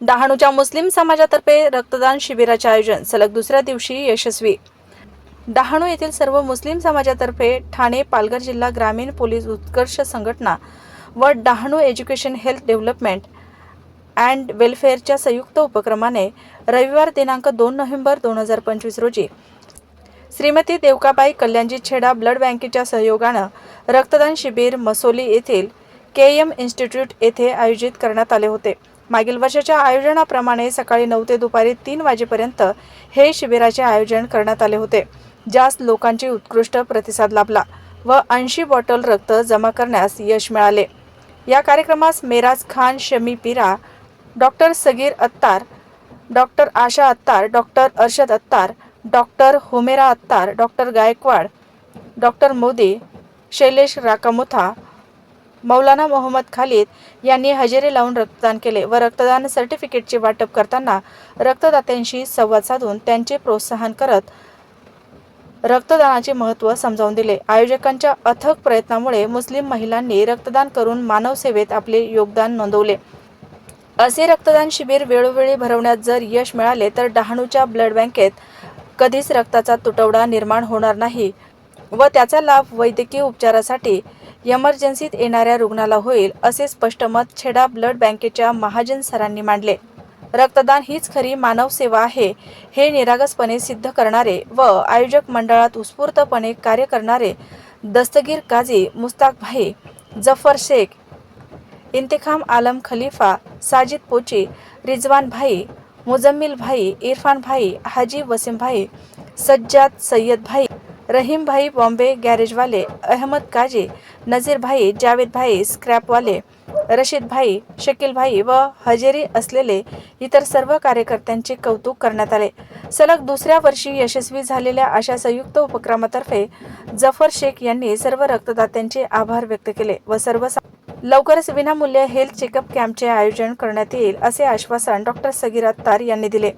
डहाणूच्या मुस्लिम समाजातर्फे रक्तदान शिबिराचे आयोजन. सलग दुसऱ्या दिवशी यशस्वी. डहाणू येथील सर्व मुस्लिम समाजातर्फे ठाणे पालघर जिल्हा ग्रामीण पोलीस उत्कर्ष संघटना व Dahanu education health development and वेलफेअरच्या संयुक्त उपक्रमाने रविवार दिनांक दोन नोव्हेंबर दोन हजार पंचवीस रोजी श्रीमती देवकाबाई कल्याणजी छेडा ब्लड बँकेच्या सहयोगानं रक्तदान शिबिर मसोली येथील के एम इन्स्टिट्यूट येथे आयोजित करण्यात आले होते. मागील वर्षाच्या आयोजनाप्रमाणे सकाळी नऊ ते दुपारी तीन वाजेपर्यंत हे शिबिराचे आयोजन करण्यात आले होते ज्यास लोकांची उत्कृष्ट प्रतिसाद लाभला व ऐंशी बॉटल रक्त जमा करण्यास यश मिळाले. या कार्यक्रमास Meraj Khan Shami Pira doctor Sagir Attar doctor Asha Attar doctor Arshad Attar doctor Homera Attar doctor Gaikwad doctor Modi Shailesh Rakamutha Maulana Mohammed Khalid यांनी हजेरी लावून रक्तदान केले व रक्तदान सर्टिफिकेटचे वाटप करताना रक्तदात्यांशी संवाद साधून त्यांचे प्रोत्साहन करत रक्तदानाचे महत्त्व समजावून दिले. आयोजकांच्या अथक प्रयत्नामुळे मुस्लिम महिलांनी रक्तदान करून मानवसेवेत आपले योगदान नोंदवले. असे रक्तदान शिबिर वेळोवेळी भरवण्यात जर यश मिळाले तर डहाणूच्या ब्लड बँकेत कधीच रक्ताचा तुटवडा निर्माण होणार नाही व त्याचा लाभ वैद्यकीय उपचारासाठी इमर्जन्सीत येणाऱ्या रुग्णाला होईल असे स्पष्ट मत छेडा ब्लड बँकेच्या महाजन सरांनी मांडले. रक्तदान हीच खरी मानव सेवा आहे हे निरागसपणे सिद्ध करणारे व आयोजक मंडळात उत्स्फूर्तपणे कार्य करणारे दस्तगीर काझी मुस्ताक भाई जफर शेख इंतिखाम आलम खलीफा साजिद पोची रिजवान भाई मुजम्मिल भाई इरफान भाई हाजी वसीम भाई सज्जाद सय्यद भाई रहीमभाई बॉम्बे गॅरेजवाले अहमद काजी नजीरभाई जावेदभाई स्क्रॅपवाले रशीदभाई शकीलभाई व हजेरी असलेले इतर सर्व कार्यकर्त्यांचे कौतुक करण्यात आले. सलग दुसऱ्या वर्षी यशस्वी झालेल्या अशा संयुक्त उपक्रमातर्फे जफर शेख यांनी सर्व रक्तदात्यांचे आभार व्यक्त केले व सर्व लवकरच विनामूल्य हेल्थ चेकअप कॅम्पचे आयोजन करण्यात येईल असे आश्वासन डॉक्टर सगीरा तार यांनी दिले.